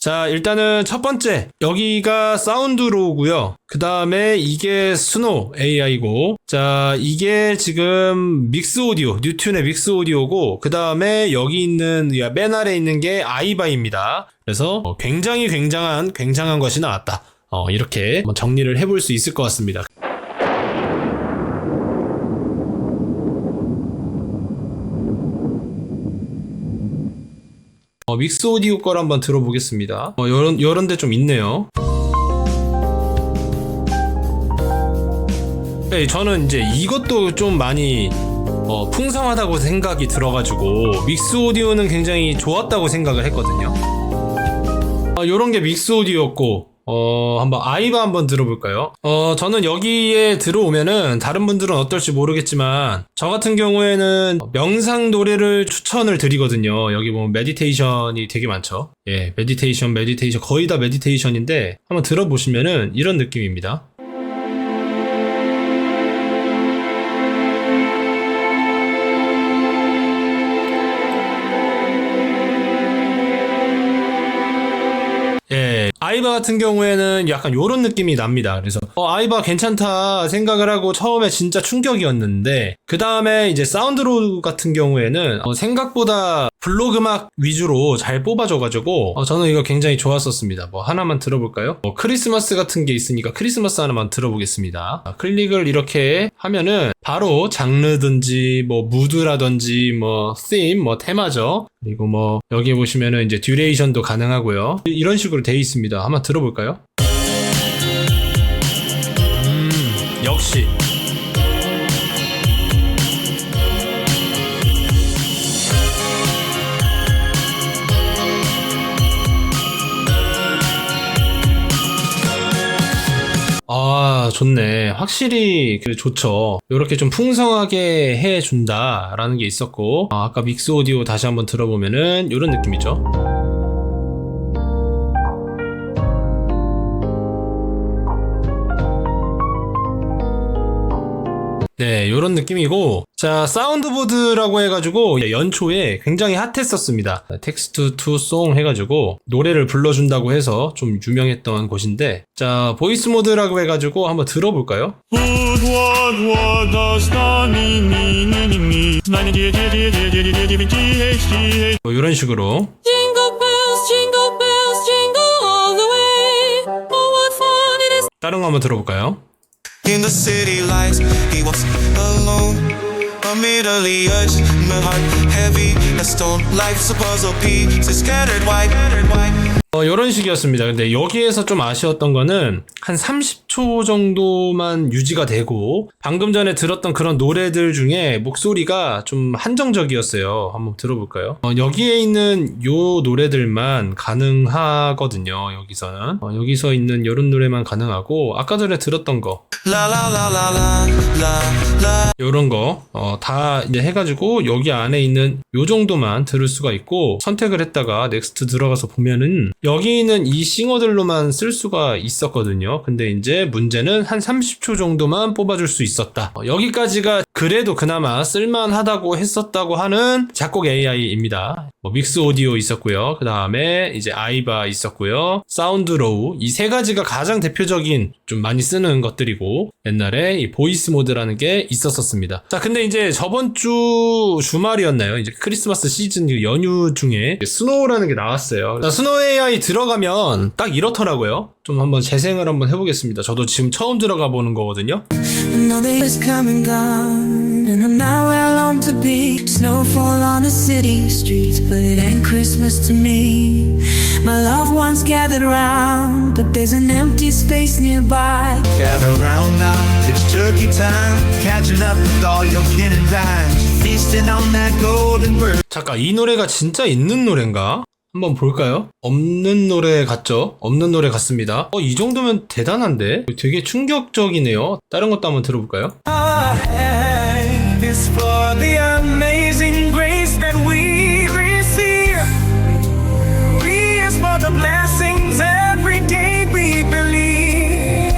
자, 일단은 첫 번째. 여기가 사운드로우고요. 그 다음에 이게 스노 AI고. 자, 이게 지금 믹스 오디오, 뉴튠의 믹스 오디오고. 그 다음에 여기 있는, 야, 맨 아래 있는 게 아이바입니다. 그래서 어, 굉장히 굉장한, 굉장한 것이 나왔다. 어, 이렇게 정리를 해볼 수 있을 것 같습니다. 어, 믹스 오디오 걸 한번 들어보겠습니다. 어, 요런, 요런 데 좀 있네요. 네, 저는 이제 이것도 좀 많이 어, 풍성하다고 생각이 들어가지고 믹스 오디오는 굉장히 좋았다고 생각을 했거든요. 어, 요런 게 믹스 오디오였고 어, 한번 아이바 한번 들어볼까요? 어, 저는 여기에 들어오면은 다른 분들은 어떨지 모르겠지만 저 같은 경우에는 명상 노래를 추천을 드리거든요. 여기 보면 메디테이션이 되게 많죠. 예, 메디테이션, 메디테이션 거의 다 메디테이션인데 한번 들어보시면은 이런 느낌입니다. 아이바 같은 경우에는 약간 요런 느낌이 납니다. 그래서, 어, 아이바 괜찮다 생각을 하고 처음에 진짜 충격이었는데, 그 다음에 이제 사운드로 같은 경우에는 어, 생각보다 블록 음악 위주로 잘 뽑아줘가지고, 어, 저는 이거 굉장히 좋았었습니다. 뭐 하나만 들어볼까요? 뭐 크리스마스 같은 게 있으니까 크리스마스 하나만 들어보겠습니다. 아, 클릭을 이렇게 하면은 바로 장르든지 뭐 무드라든지 뭐 theme, 뭐 테마죠. 그리고 뭐 여기 보시면은 이제 듀레이션도 가능하고요. 이런 식으로 돼 있습니다. 한번 들어볼까요? 음, 역시 좋네. 확실히 그 좋죠. 이렇게 좀 풍성하게 해준다라는 게 있었고, 아, 아까 믹스 오디오 다시 한번 들어보면은 이런 느낌이죠. 네, 이런 느낌이고 자 사운드보드라고 해가지고 연초에 굉장히 핫했었습니다. 텍스트 투 송 해가지고 노래를 불러준다고 해서 좀 유명했던 곳인데 자 보이스 모드라고 해가지고 한번 들어볼까요? 뭐 이런 식으로 다른 거 한번 들어볼까요? In the city lights, he was alone. Amid the urge, my heart heavy as stone. Life's a puzzle piece, scattered white. 어, 이런 식이었습니다. 근데 여기에서 좀 아쉬웠던 거는 한 30초 정도만 유지가 되고 방금 전에 들었던 그런 노래들 중에 목소리가 좀 한정적이었어요. 한번 들어볼까요? 어, 여기에 있는 요 노래들만 가능하거든요. 여기서는 어, 여기서 있는 이런 노래만 가능하고 아까 전에 들었던 거 요런 거, 어, 다 이제 해가지고 여기 안에 있는 요 정도만 들을 수가 있고 선택을 했다가 넥스트 들어가서 보면은 여기 있는 이 싱어들로만 쓸 수가 있었거든요. 근데 이제 문제는 한 30초 정도만 뽑아줄 수 있었다. 어, 여기까지가 그래도 그나마 쓸만하다고 했었다고 하는 작곡 AI입니다. 뭐 믹스 오디오 있었고요. 그 다음에 이제 아이바 있었고요. 사운드 로우 이 세 가지가 가장 대표적인 좀 많이 쓰는 것들이고 옛날에 이 보이스 모드라는 게 있었었습니다. 자, 근데 이제 저번 주 주말이었나요? 이제 크리스마스 시즌 그 연휴 중에 스노우라는 게 나왔어요. 자, 스노우 AI 들어가면 딱 이렇더라고요. 좀 한번 재생을 한번 해보겠습니다. 저도 지금 처음 들어가 보는 거거든요. And I'm not where I long to be. Snowfall on the city streets, but it ain't Christmas to me. My loved ones gathered around, but there's an empty space nearby. Gather round now, it's turkey time. Catching up with all your kin and dime. Feasting on that golden bird. 잠깐 이 노래가 진짜 있는 노래인가? 한번 볼까요? 없는 노래 같죠? 없는 노래 같습니다. 어, 이 정도면 대단한데? 되게 충격적이네요. 다른 것도 한번 들어볼까요? Is for the amazing grace that we receive. We is for the blessings every day we believe.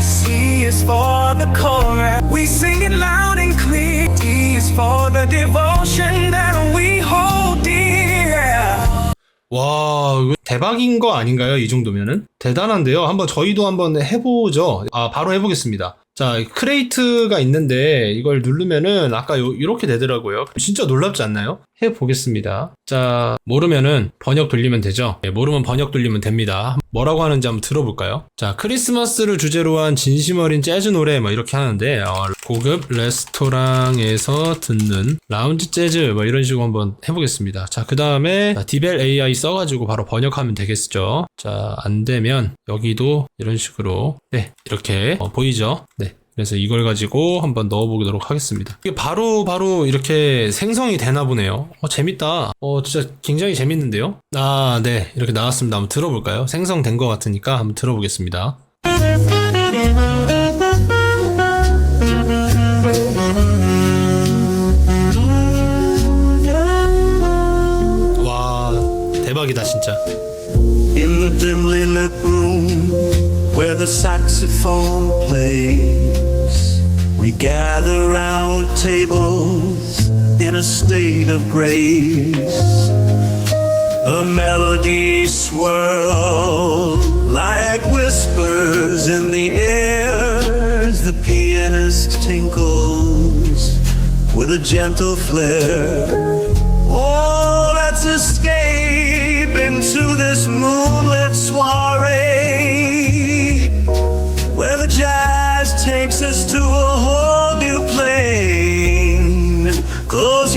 C is for the chorus. We sing it loud and clear. D is for the devotion that we hold dear. 와, 대박인 거 아닌가요? 이 정도면은? 대단한데요. 한번 저희도 한번 해보죠. 아, 바로 해보겠습니다. 자, 크레이트가 있는데 이걸 누르면은 아까 요, 이렇게 되더라고요. 진짜 놀랍지 않나요? 해보겠습니다. 자, 모르면은 번역 돌리면 되죠? 네, 모르면 번역 돌리면 됩니다. 뭐라고 하는지 한번 들어볼까요? 자, 크리스마스를 주제로 한 진심 어린 재즈 노래 뭐 이렇게 하는데 어, 고급 레스토랑에서 듣는 라운지 재즈 뭐 이런 식으로 한번 해보겠습니다. 자, 그 다음에 디벨 AI 써가지고 바로 번역하면 되겠죠? 자, 안 되면 여기도 이런 식으로 네, 이렇게 어, 보이죠? 네. 그래서 이걸 가지고 한번 넣어보도록 하겠습니다. 이게 바로 바로 이렇게 생성이 되나 보네요. 어, 재밌다. 어, 진짜 굉장히 재밌는데요? 아, 네. 이렇게 나왔습니다. 한번 들어볼까요? 생성된 것 같으니까 한번 들어보겠습니다. 와, 대박이다, 진짜. Where the saxophone plays, we gather round tables in a state of grace. The melody swirls like whispers in the air the pianist tinkles with a gentle flair. Oh, let's escape into this moonlit soiree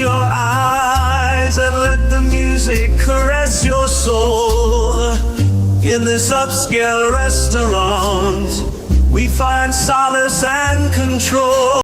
your eyes and let the music caress your soul. In this upscale restaurant, we find solace and control.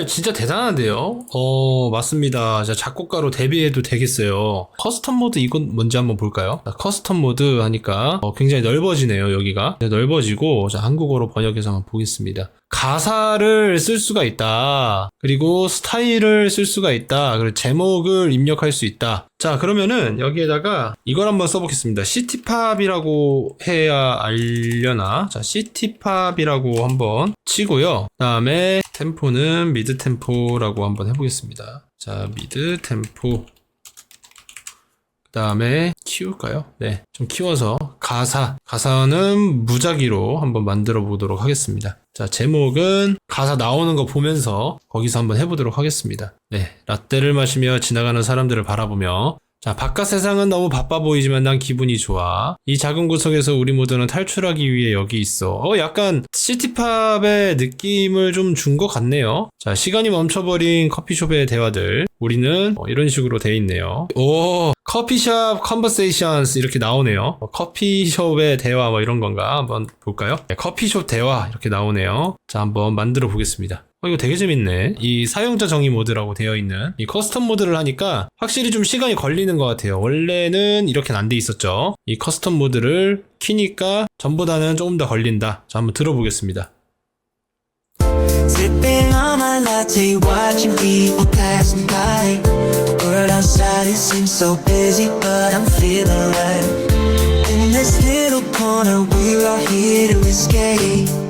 정말 진짜 대단한데요? 어, 맞습니다. 자, 작곡가로 데뷔해도 되겠어요. 커스텀 모드 이건 뭔지 한번 볼까요? 자, 커스텀 모드 하니까 어, 굉장히 넓어지네요, 여기가. 네, 넓어지고, 자, 한국어로 번역해서 한번 보겠습니다. 가사를 쓸 수가 있다. 그리고 스타일을 쓸 수가 있다. 그리고 제목을 입력할 수 있다. 자, 그러면은 여기에다가 이걸 한번 써보겠습니다. 시티팝이라고 해야 알려나? 자, 시티팝이라고 한번 치고요. 그 다음에 템포는 미드 템포라고 한번 해보겠습니다. 자, 미드 템포. 그 다음에 키울까요? 네. 좀 키워서 가사. 가사는 무작위로 한번 만들어 보도록 하겠습니다. 자, 제목은 가사 나오는 거 보면서 거기서 한번 해보도록 하겠습니다. 네. 라떼를 마시며 지나가는 사람들을 바라보며 자, 바깥 세상은 너무 바빠 보이지만 난 기분이 좋아. 이 작은 구석에서 우리 모두는 탈출하기 위해 여기 있어. 어, 약간 시티팝의 느낌을 좀 준 것 같네요. 자, 시간이 멈춰버린 커피숍의 대화들. 우리는 어, 이런 식으로 돼 있네요. 오, 커피숍 컨버세이션스 이렇게 나오네요. 어, 커피숍의 대화 뭐 이런 건가 한번 볼까요? 네, 커피숍 대화 이렇게 나오네요. 자, 한번 만들어 보겠습니다. 어, 이거 되게 재밌네. 이 사용자 정의 모드라고 되어 있는 이 커스텀 모드를 하니까 확실히 좀 시간이 걸리는 것 같아요. 원래는 이렇게는 안 돼 있었죠. 이 커스텀 모드를 키니까 전보다는 조금 더 걸린다. 자, 한번 들어보겠습니다.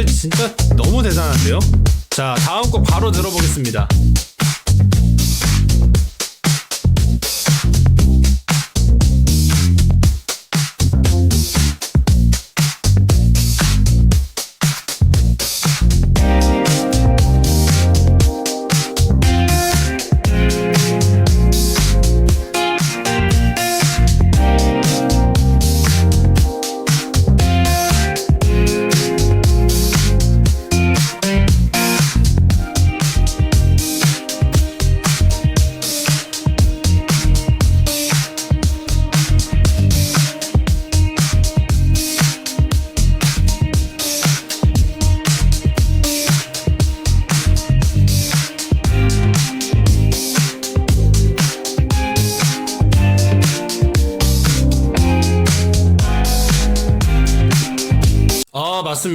이거 진짜 너무 대단한데요? 자, 다음 곡 바로 들어보겠습니다.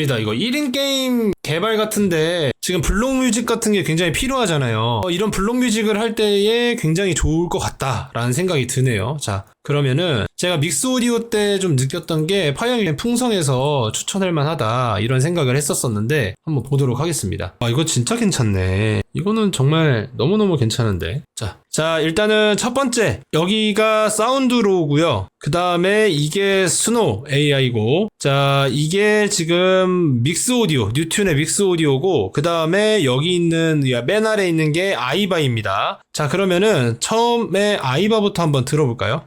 맞습니다. 이거 1인 게임 개발 같은데 지금 블록 뮤직 같은 게 굉장히 필요하잖아요. 어, 이런 블록 뮤직을 할 때에 굉장히 좋을 것 같다라는 생각이 드네요. 자, 그러면은 제가 믹스 오디오 때 좀 느꼈던 게 파이어님 풍성해서 추천할 만하다 이런 생각을 했었었는데 한번 보도록 하겠습니다. 아, 이거 진짜 괜찮네. 이거는 정말 너무너무 괜찮은데. 자, 자, 일단은 첫 번째. 여기가 사운드로우고요. 그 다음에 이게 스노 AI고. 자, 이게 지금 믹스 오디오, 뉴튠의 믹스 오디오고. 그 다음에 여기 있는, 야, 맨 아래 있는 게 아이바입니다. 자, 그러면은 처음에 아이바부터 한번 들어볼까요?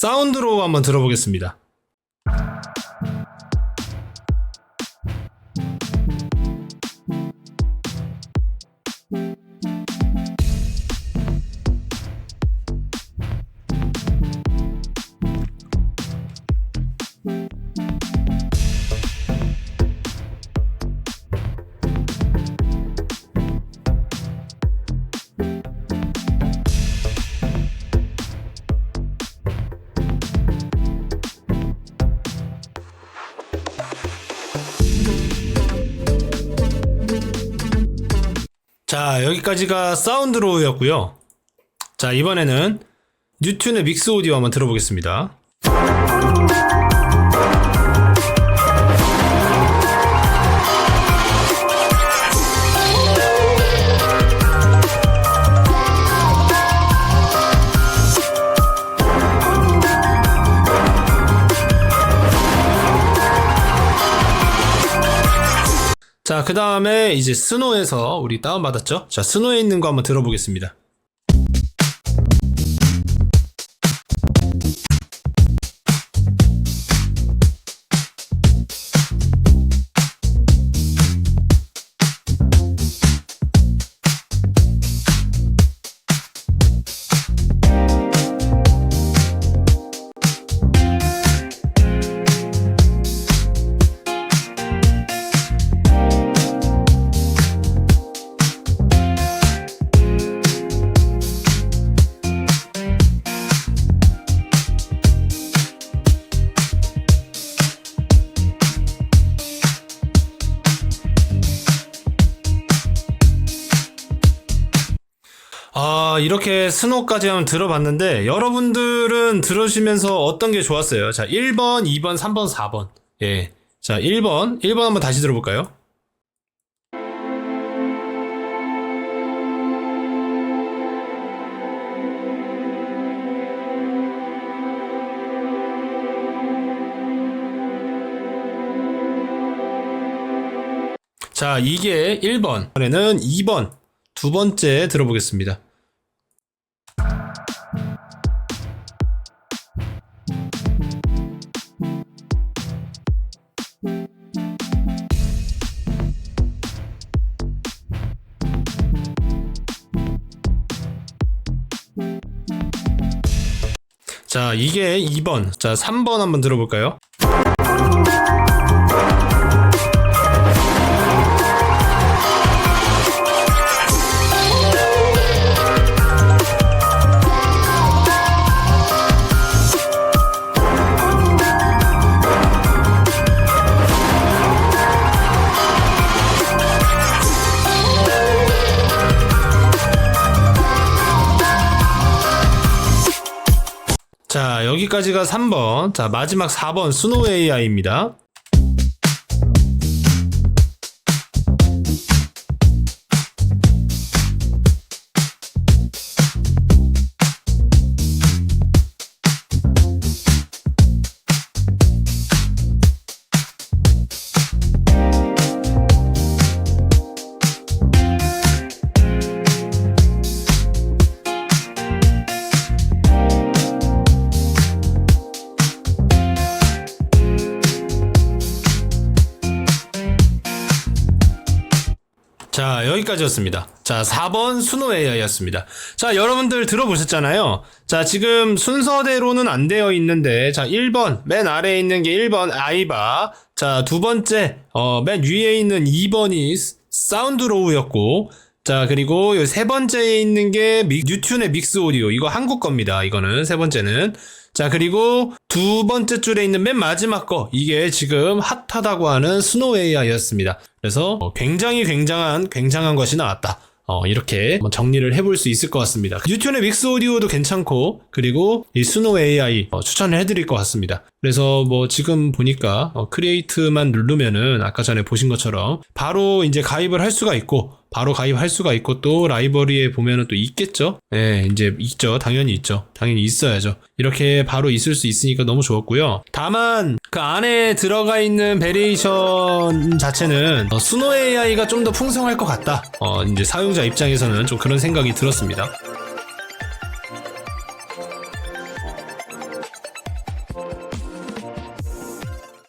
사운드로 한번 들어보겠습니다. 자, 여기까지가 사운드로우였고요. 자, 이번에는 뉴튠의 믹스 오디오 한번 들어보겠습니다. 자, 그 다음에 이제 스노에서 우리 다운받았죠? 자, 스노에 있는 거 한번 들어보겠습니다. 이렇게 스노까지 한번 들어봤는데 여러분들은 들으시면서 어떤 게 좋았어요? 자, 1번, 2번, 3번, 4번. 예. 자, 1번. 1번 한번 다시 들어볼까요? 자, 이게 1번. 이번에는 2번. 두 번째 들어보겠습니다. 자, 이게 2번. 자, 3번 한번 들어볼까요? 여기까지가 3번. 자, 마지막 4번 스노우 AI입니다. 여기까지였습니다. 자, 4번 순호 AI였습니다. 자, 여러분들 들어보셨잖아요. 자, 지금 순서대로는 안 되어 있는데, 자, 1번, 맨 아래에 있는 게 1번 아이바. 자, 두 번째, 어, 맨 위에 있는 2번이 사운드로우였고, 자, 그리고 요세 번째에 있는 게 믹- 뉴튠의 믹스 오디오. 이거 한국 겁니다. 이거는 세 번째는. 자, 그리고 두 번째 줄에 있는 맨 마지막 거. 이게 지금 핫하다고 하는 스노우 AI였습니다. 그래서 어, 굉장히 굉장한, 굉장한 것이 나왔다. 어, 이렇게 정리를 해볼 수 있을 것 같습니다. 뉴튠의 믹스 오디오도 괜찮고, 그리고 이 스노우 AI 어, 추천을 해드릴 것 같습니다. 그래서 뭐 지금 보니까 어, 크리에이트만 누르면은 아까 전에 보신 것처럼 바로 이제 가입을 할 수가 있고, 바로 가입할 수가 있고 또 라이브러리에 보면은 또 있겠죠? 예, 이제 있죠. 당연히 있죠. 당연히 있어야죠. 이렇게 바로 있을 수 있으니까 너무 좋았고요. 다만 그 안에 들어가 있는 베리에이션 자체는 어, 스노 AI가 좀 더 풍성할 것 같다. 어, 이제 사용자 입장에서는 좀 그런 생각이 들었습니다.